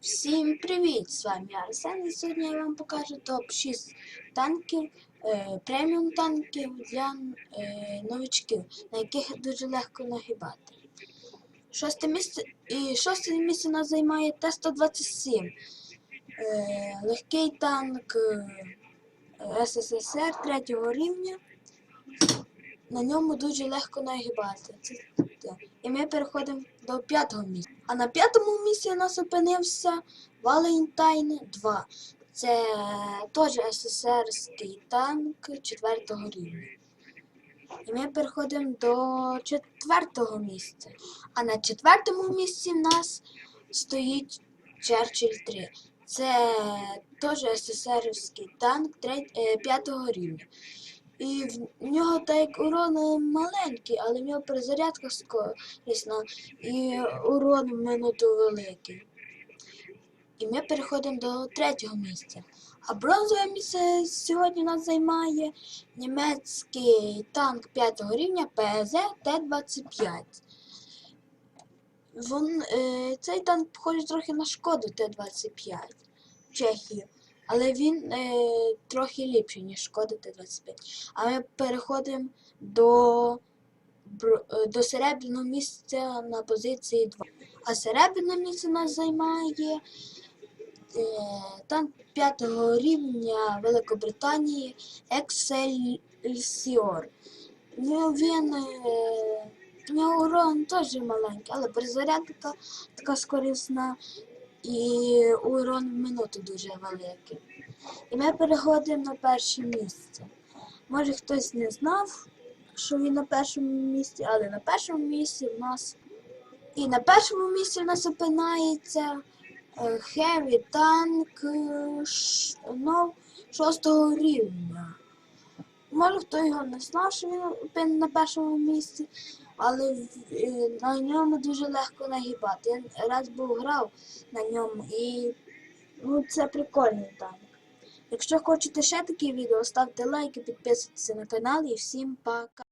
Всім привіт! З вами Арсен і сьогодні я вам покажу топ-6 танків, е, преміум танків для е, новичків, на яких дуже легко нагибати. Шосте місце, і шосте місце нас займає Т-127. Е, легкий танк е, СССР третього рівня. На ньому дуже легко нагибати. Це, це. І ми переходимо до п'ятого місця. А на п'ятому місці у нас опинився Валентайн 2. Це теж СССРський танк четвертого рівня. І ми переходимо до четвертого місця. А на четвертому місці в нас стоїть Черчилль 3. Це теж СССРський танк е, п'ятого рівня. І в нього так урон маленький, але в нього перезарядка корисна і урон в минуту великий. І ми переходимо до третього місця. А бронзове місце сьогодні нас займає німецький танк 5 рівня ПЗ Т-25. Вон, е, цей танк похожий трохи на шкоду Т-25 в Чехії. Але він е, трохи ліпший, ніж шкода Т-25. А ми переходимо до, е, до серебряного місця на позиції 2. А серебряне місце нас займає е, танк 5 рівня Великобританії Excelsior. Ну, він, е, у нього урон теж маленький, але перезарядка така скорісна і урон в минуту дуже великий. І ми переходимо на перше місце. Може хтось не знав, що він на першому місці, але на першому місці в нас. І на першому місці в нас опинається е, Heavy Tank е, ну, шостого рівня. Може хто його не знав, що він на першому місці, але е, на ньому дуже легко нагибати. Я раз був грав на ньому і ну, це прикольний танк. Якщо хочете ще такі відео, ставте лайки, підписуйтесь на канал і всім пока.